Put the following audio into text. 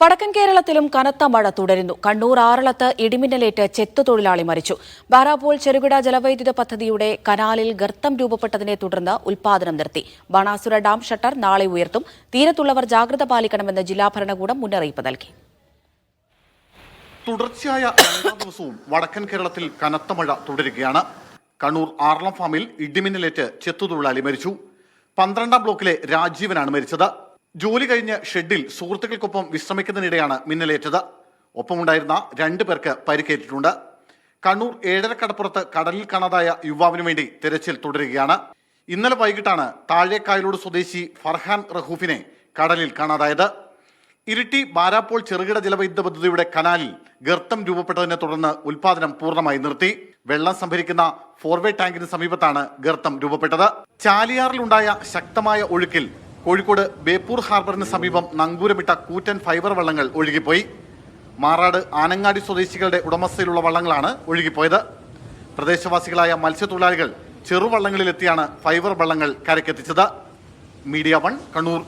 വടക്കൻ കേരളത്തിലും കനത്ത മഴ തുടരുന്നു. കണ്ണൂർ ആറളത്ത് ഇടിമിന്നലേറ്റ് ചെത്തുതൊഴിലാളി മരിച്ചു. ബാരാപോൾ ചെറുകിട ജലവൈദ്യുത പദ്ധതിയുടെ കനാലിൽ ഗർത്തം രൂപപ്പെട്ടതിനെ തുടർന്ന് ഉൽപാദനം നിർത്തി. ബാണാസുര ഡാം ഷട്ടർ നാളെ ഉയർത്തും. തീരത്തുള്ളവർ ജാഗ്രത പാലിക്കണമെന്ന് ജില്ലാ ഭരണകൂടം മുന്നറിയിപ്പ് നൽകി. തുടർച്ചയായ രണ്ടാം ദിവസവും വടക്കൻ കേരളത്തിൽ കനത്ത മഴ തുടരുകയാണ്. കണ്ണൂർ ആറളം ഫാമിൽ ഇടിമിന്നലേറ്റ് ചെത്തു തൊഴിലാളി മരിച്ചു. പന്ത്രണ്ടാം ബ്ലോക്കിലെ രാജീവനാണ് മരിച്ചത്. ജോലി കഴിഞ്ഞ് ഷെഡിൽ സുഹൃത്തുക്കൾക്കൊപ്പം വിശ്രമിക്കുന്നതിനിടെയാണ് മിന്നലേറ്റത്. ഒപ്പമുണ്ടായിരുന്ന രണ്ടു പേർക്ക് പരിക്കേറ്റിട്ടുണ്ട്. കണ്ണൂർ ഏഴരക്കടപ്പുറത്ത് കടലിൽ കാണാതായ യുവാവിനു വേണ്ടി തെരച്ചിൽ തുടരുകയാണ്. ഇന്നലെ വൈകിട്ടാണ് താഴേക്കായലോട് സ്വദേശി ഫർഹാൻ റഹൂഫിനെ കടലിൽ കാണാതായത്. ഇരിട്ടി ബാരാപ്പോൾ ചെറുകിട ജലവൈദ്യുത പദ്ധതിയുടെ കനാലിൽ ഗർത്തം രൂപപ്പെട്ടതിനെ തുടർന്ന് ഉൽപാദനം പൂർണമായി നിർത്തി. വെള്ളം സംഭരിക്കുന്ന ഫോർവേ ടാങ്കിന് സമീപത്താണ് ഗർത്തം രൂപപ്പെട്ടത്. ചാലിയാറിലുണ്ടായ ശക്തമായ ഒഴുക്കിൽ കോഴിക്കോട് ബേപ്പൂർ ഹാർബറിന് സമീപം നങ്കൂരമിട്ട കൂറ്റൻ ഫൈബർ വള്ളങ്ങൾ ഒഴുകിപ്പോയി. മാറാട് ആനങ്ങാടി സ്വദേശികളുടെ ഉടമസ്ഥയിലുള്ള വള്ളങ്ങളാണ് ഒഴുകിപ്പോയത്. പ്രദേശവാസികളായ മത്സ്യത്തൊഴിലാളികൾ ചെറുവള്ളങ്ങളിലെത്തിയാണ് ഫൈബർ വള്ളങ്ങൾ കരക്കെത്തിച്ചത് മീഡിയ വൺ കണ്ണൂർ.